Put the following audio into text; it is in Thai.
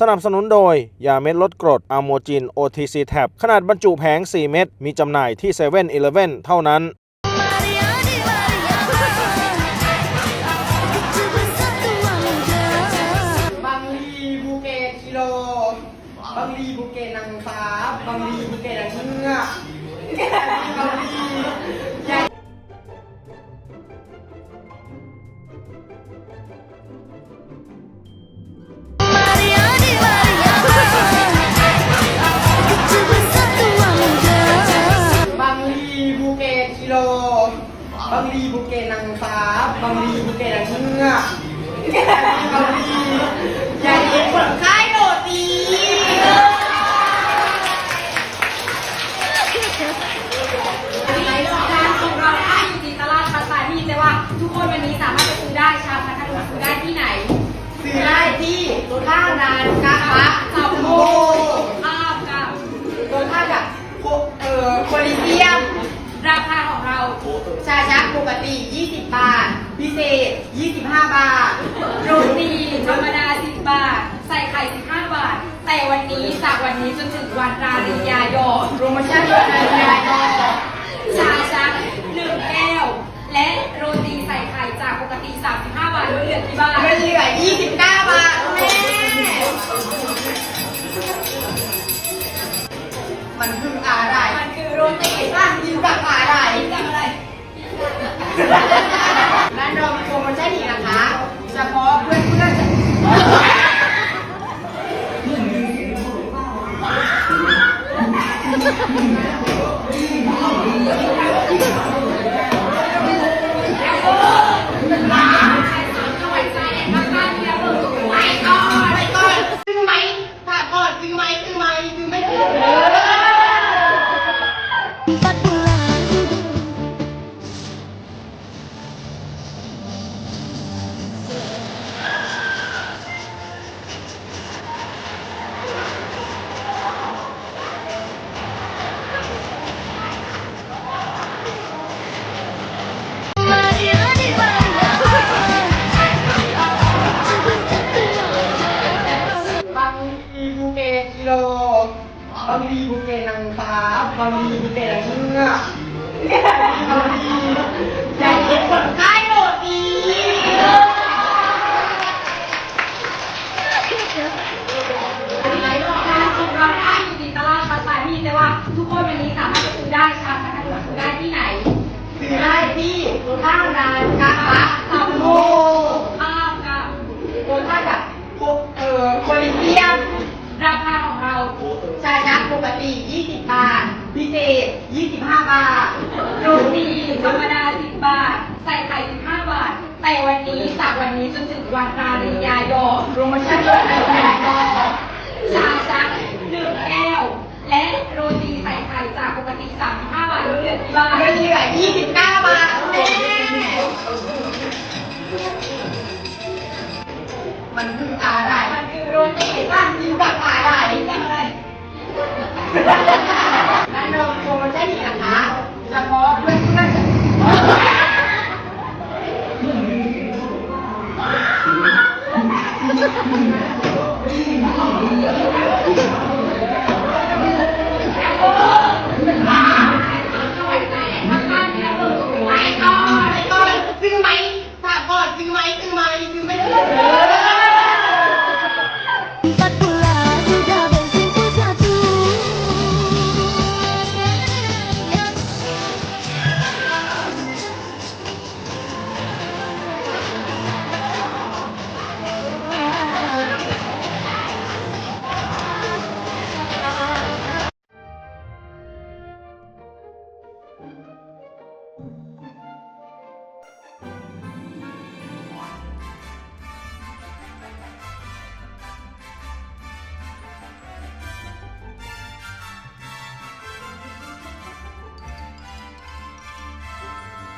สนับสนุนโดย ยาเม็ดลดกรดอะโมจิน OTC Tab ขนาดบรรจุแผง 4 เม็ด มีจำหน่ายที่7 e เ e ่ e อเท่านั้น บางลีภูเกตกิโล บางลีภูเกตนางฟ้า บางลีภูเกตนางเงือกบางลี บางรีบุเกนังฟ้าบางรีบุเกนังเงือกบางรีใหญ่คนค่ายโรตี ในร้านของเราถ้าอยู่ที่ตลาดภาษาที่แต่ว่า ทุกคนวันนี้สามารถไปซื้อได้ชาวพัทลุงซื้อได้ที่ไหน ซื้อได้ที่ ข้างร้านกาคะสับโมข้าวกับ ตัวท่ากับโคเอ่อโคลิเซียม ราคาของเรา ชาชั กปกติ 20 บาท พิเศษ 25 บาท โรตีธรรมดา 10 บาท ใส่ไข่ 15 บาท แต่วันนี้จากวันนี้จนถึงวันราริยายอโปรโมชั่นลดราคาก็ชาชัก1แก้ว และโรตีใส่ไข่จากปกติ 35 บาทลดเหลือกี่บาทไม่เหลือ29 บาทแม่มันคืออะไร มันคือโรตีอะ งลีภูเก็ตนางฟ้าบางลีภูเก็นางเงือกบางลีใหญ่คนค่ายโรตีในร้านของเราถ้าอยู่ที่ตลาดภาษาที่แต่ว่าทุกคนวันนี้สามารถไปซื้อได้ชาวพัทลุงซื้อได้ที่ไหนซื้อได้ที่ข้างร้านกาคะสัมโปกติ 20 บาท พิเศษ 25 บาทโรตีธรรมดา 10 บาท ใส่ไข่15 บาท แต่วันนี้จากวันนี้จนถึงวันปาริยายอโปรโมชั่นลดราคาก็ชาซักหนึ่งแก้ว และโรตีใส่ไข่จากปกติ 35 บาทเหลือ10บาท เหลือ29 บาทแม่มันคืออะไร มันคือโรตีบ้านยิ้มกับอะไร นั่นเราโปรโมชั่นอีกนะคะเฉพาะเอนเพื่อนซื้ไหมถ้าก่อนซื้อไหมซื้อไหม